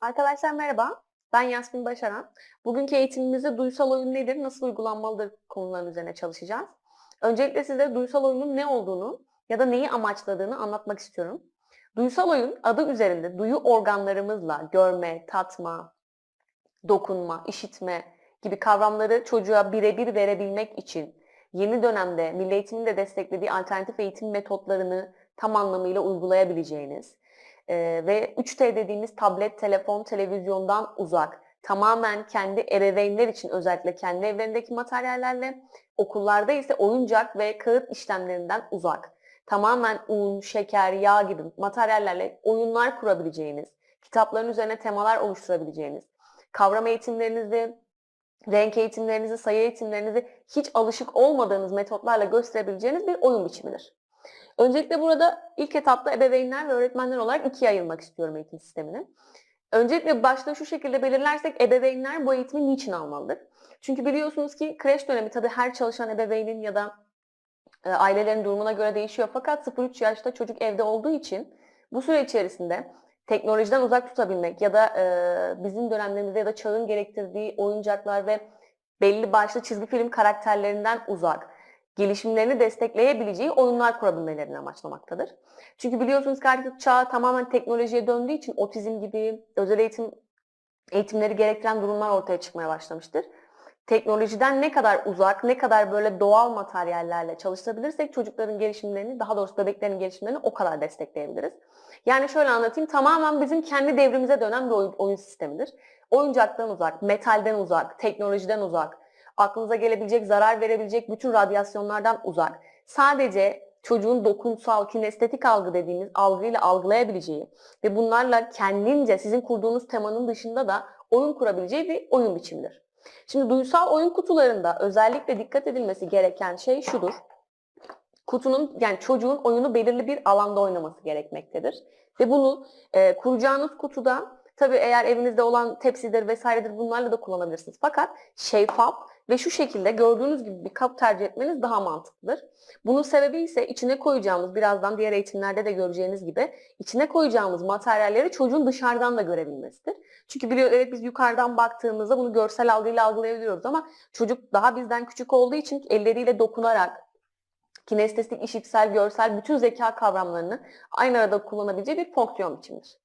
Arkadaşlar merhaba. Ben Yasmin Başaran. Bugünkü eğitimimizde duysal oyun nedir, nasıl uygulanmalıdır konuların üzerine çalışacağız. Öncelikle size duysal oyunun ne olduğunu ya da neyi amaçladığını anlatmak istiyorum. Duysal oyun adı üzerinde duyu organlarımızla görme, tatma, dokunma, işitme gibi kavramları çocuğa birebir verebilmek için yeni dönemde Milli Eğitim'in de desteklediği alternatif eğitim metotlarını tam anlamıyla uygulayabileceğiniz ee, ve 3T dediğimiz tablet, telefon, televizyondan uzak, tamamen kendi ebeveynler için özellikle kendi evlerindeki materyallerle, okullarda ise oyuncak ve kağıt işlemlerinden uzak, tamamen un, şeker, yağ gibi materyallerle oyunlar kurabileceğiniz, kitapların üzerine temalar oluşturabileceğiniz, kavram eğitimlerinizi, renk eğitimlerinizi, sayı eğitimlerinizi hiç alışık olmadığınız metotlarla gösterebileceğiniz bir oyun biçimidir. Öncelikle burada ilk etapta ebeveynler ve öğretmenler olarak ikiye ayırmak istiyorum eğitim sistemini. Öncelikle başta şu şekilde belirlersek ebeveynler bu eğitimi niçin almalıdır? Çünkü biliyorsunuz ki kreş dönemi tabii her çalışan ebeveynin ya da e, ailelerin durumuna göre değişiyor. Fakat 0-3 yaşta çocuk evde olduğu için bu süre içerisinde teknolojiden uzak tutabilmek ya da e, bizim dönemlerimizde ya da çağın gerektirdiği oyuncaklar ve belli başlı çizgi film karakterlerinden uzak, gelişimlerini destekleyebileceği oyunlar kurabilmelerini amaçlamaktadır. Çünkü biliyorsunuz ki artık çağ tamamen teknolojiye döndüğü için otizm gibi özel eğitim eğitimleri gerektiren durumlar ortaya çıkmaya başlamıştır. Teknolojiden ne kadar uzak, ne kadar böyle doğal materyallerle çalıştırabilirsek çocukların gelişimlerini, daha doğrusu bebeklerin gelişimlerini o kadar destekleyebiliriz. Yani şöyle anlatayım, tamamen bizim kendi devrimize dönen bir oyun, oyun sistemidir. Oyuncaktan uzak, metalden uzak, teknolojiden uzak, aklınıza gelebilecek, zarar verebilecek bütün radyasyonlardan uzak. Sadece çocuğun dokunsal, kinestetik algı dediğimiz algıyla algılayabileceği ve bunlarla kendince sizin kurduğunuz temanın dışında da oyun kurabileceği bir oyun biçimidir. Şimdi duysal oyun kutularında özellikle dikkat edilmesi gereken şey şudur. Kutunun yani çocuğun oyunu belirli bir alanda oynaması gerekmektedir. Ve bunu e, kuracağınız kutuda tabii eğer evinizde olan tepsidir vesairedir bunlarla da kullanabilirsiniz. Fakat şeffaf ve şu şekilde gördüğünüz gibi bir kap tercih etmeniz daha mantıklıdır. Bunun sebebi ise içine koyacağımız, birazdan diğer eğitimlerde de göreceğiniz gibi, içine koyacağımız materyalleri çocuğun dışarıdan da görebilmesidir. Çünkü biliyor, evet biz yukarıdan baktığımızda bunu görsel algıyla algılayabiliyoruz ama çocuk daha bizden küçük olduğu için elleriyle dokunarak, kinestetik, işitsel, görsel bütün zeka kavramlarını aynı arada kullanabileceği bir fonksiyon biçimidir.